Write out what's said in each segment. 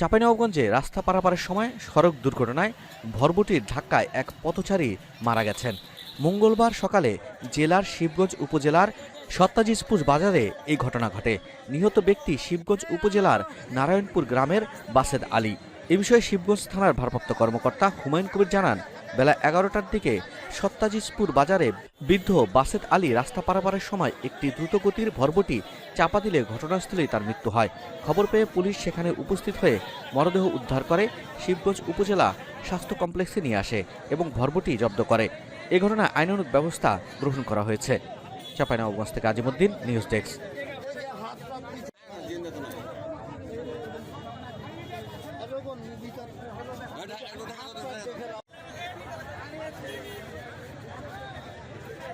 চাঁপাইনবাবগঞ্জে রাস্তা পারাপারের সময় সড়ক দুর্ঘটনায় ভরবটির ধাক্কায় এক পথচারী মারা গেছেন। মঙ্গলবার সকালে জেলার শিবগঞ্জ উপজেলার সত্তাজিজপুর বাজারে এই ঘটনা ঘটে। নিহত ব্যক্তি শিবগঞ্জ উপজেলার নারায়ণপুর গ্রামের বাসেদ আলী। এ বিষয়ে শিবগঞ্জ থানার ভারপ্রাপ্ত কর্মকর্তা হুমায়ুন কবির জানান বেলা এগারোটার দিকে সত্তাজিজপুর বাজারে বৃদ্ধ বাসেদ আলী রাস্তা পারাপারের সময় একটি দ্রুতগতির ভরবটি চাপা দিলে ঘটনাস্থলেই তার মৃত্যু হয়। খবর পেয়ে পুলিশ সেখানে উপস্থিত হয়ে মরদেহ উদ্ধার করে শিবগঞ্জ উপজেলা স্বাস্থ্য কমপ্লেক্সে নিয়ে আসে এবং ভরবটি জব্দ করে। এ ঘটনায় আইনানুগ ব্যবস্থা গ্রহণ করা হয়েছে। চাঁপাইনবাবগঞ্জ থেকে আজিমুদ্দিন, নিউজ ডেস্ক।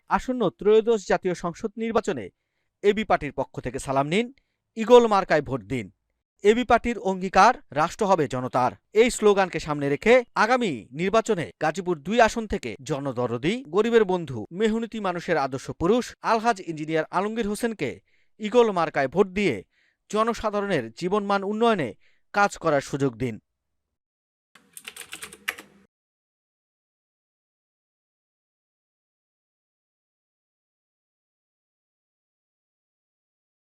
আসন্ন ত্রয়োদশ জাতীয় সংসদ নির্বাচনে এবি পার্টির পক্ষ থেকে সালাম নিন। ইগল মার্কায় ভোট দিন। এবি পার্টির অঙ্গীকার, রাষ্ট্র হবে জনতার। এই স্লোগানকে সামনে রেখে আগামী নির্বাচনে গাজীপুর দুই আসন থেকে জনদরদি, গরিবের বন্ধু, মেহনতি মানুষের আদর্শ পুরুষ, আলহাজ ইঞ্জিনিয়ার আলমগীর হোসেনকে ইগল মার্কায় ভোট দিয়ে জনসাধারণের জীবনমান উন্নয়নে কাজ করার সুযোগ দিন।